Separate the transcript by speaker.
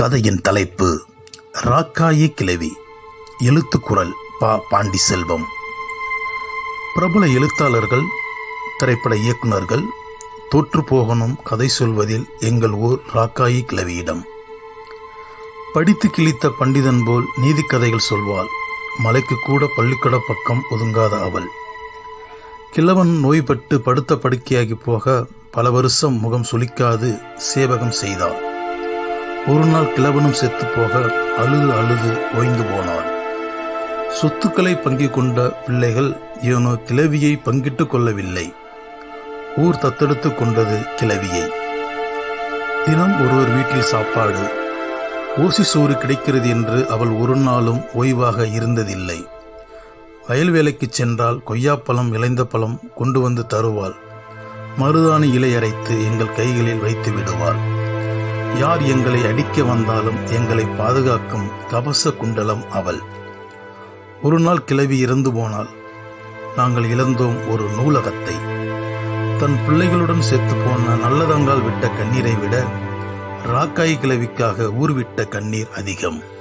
Speaker 1: கதையின் தலைப்பு ராக்காயி கிழவி எழுத்துக்குரல் பா. பாண்டி செல்வம் பிரபல எழுத்தாளர்கள் திரைப்பட இயக்குனர்கள் தோற்று போகணும் கதை சொல்வதில் எங்கள் ஊர் ராக்காயி கிழவியிடம். படித்து கிழித்த பண்டிதன் போல் நீதிக்கதைகள் சொல்வாள் மலைக்கு கூட பள்ளிக்கட பக்கம் ஒதுங்காத அவள். கிழவன் நோய்பட்டு படுத்த படுக்கையாகி போக பல வருஷம் முகம் சுளிக்காது சேவகம் செய்தாள். ஒரு நாள் கிழவனும் செத்து போக அழுது அழுது ஓய்ந்து போனாள் சொத்துக்களை பங்கிக் கொண்ட பிள்ளைகள் இவனோ கிழவியை பங்கிட்டுக் கொள்ளவில்லை. ஊர் தத்தெடுத்து கொண்டது கிழவியை. தினம் ஒருவர் வீட்டில் சாப்பாடு ஊசி சோறு கிடைக்கிறது என்று அவள் ஒரு நாளும் ஓய்வாக இருந்ததில்லை. வயல் வேலைக்கு சென்றால் கொய்யாப்பழம் இளைந்த பழம் கொண்டு வந்து தருவாள். மருதாணி இலை அரைத்து எங்கள் கைகளில் வைத்து விடுவாள். யார் எங்களை அடிக்க வந்தாலும் எங்களை பாதுகாக்கும் கவச குண்டலம் அவள். ஒரு நாள் கிளவி இறந்து போனால் நாங்கள் இழந்தோம் ஒரு நூலகத்தை. தன் பிள்ளைகளுடன் செத்து போன நல்லதங்கால் விட்ட கண்ணீரை விட ராக்காய் கிளவிக்காக ஊர்விட்ட கண்ணீர் அதிகம்.